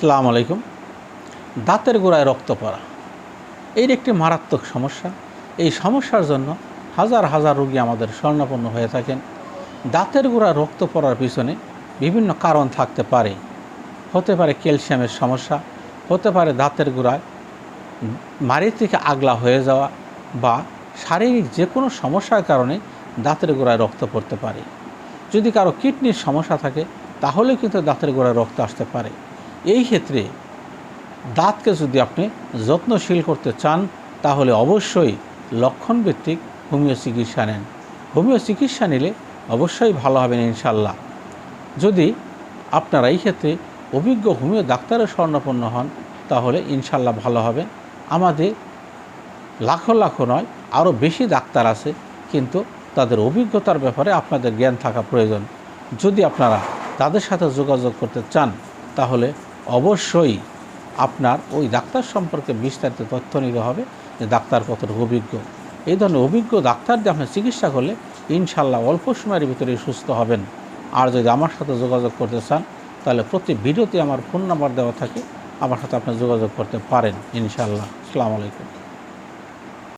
সালাম আলাইকুম। দাঁতের গোড়ায় রক্ত পড়া। এর একটি মারাত্মক সমস্যা। এই সমস্যার জন্য হাজার হাজার রোগী আমাদের স্বর্ণাপন্ন হয়ে থাকেন। দাঁতের গোড়ায় রক্ত পড়ার পিছনে বিভিন্ন কারণ থাকতে পারে। হতে পারে ক্যালসিয়ামের সমস্যা, হতে পারে দাঁতের গোড়ায় মাড়ি থেকে আগলা হয়ে যাওয়া বা শারীরিক যে কোনো সমস্যার কারণে দাঁতের গোড়ায় রক্ত পড়তে পারে। যদি কারও কিডনির সমস্যা থাকে, তাহলে কিন্তু দাঁতের গোড়ায় রক্ত আসতে পারে। এই ক্ষেত্রে দাঁতকে যদি আপনি যত্নশীল করতে চান, তাহলে অবশ্যই লক্ষণভিত্তিক হোমিও চিকিৎসা নেন। হোমিও চিকিৎসা নিলে অবশ্যই ভালো হবেন ইনশাল্লাহ যদি আপনারা এই ক্ষেত্রে অভিজ্ঞ হোমিও ডাক্তারের স্বর্ণপন্ন হন, তাহলে ইনশাল্লাহ ভালো হবে। আমাদের লাখো লাখো নয়, আরও বেশি ডাক্তার আছে, কিন্তু তাদের অভিজ্ঞতার ব্যাপারে আপনাদের জ্ঞান থাকা প্রয়োজন। যদি আপনারা তাদের সাথে যোগাযোগ করতে চান, তাহলে অবশ্যই আপনার ওই ডাক্তার সম্পর্কে বিস্তারিত তথ্য নিতে হবে যে ডাক্তার কতটুকু অভিজ্ঞ। এই ধরনের অভিজ্ঞ ডাক্তার দিয়ে আপনার চিকিৎসা করলে ইনশাল্লাহ অল্প সময়ের ভিতরে সুস্থ হবেন। আর যদি আমার সাথে যোগাযোগ করতে চান, তাহলে প্রতি ভিডিওতে আমার ফোন নাম্বার দেওয়া থাকে। আমার সাথে আপনি যোগাযোগ করতে পারেন ইনশাল্লাহ। আসসালামু আলাইকুম।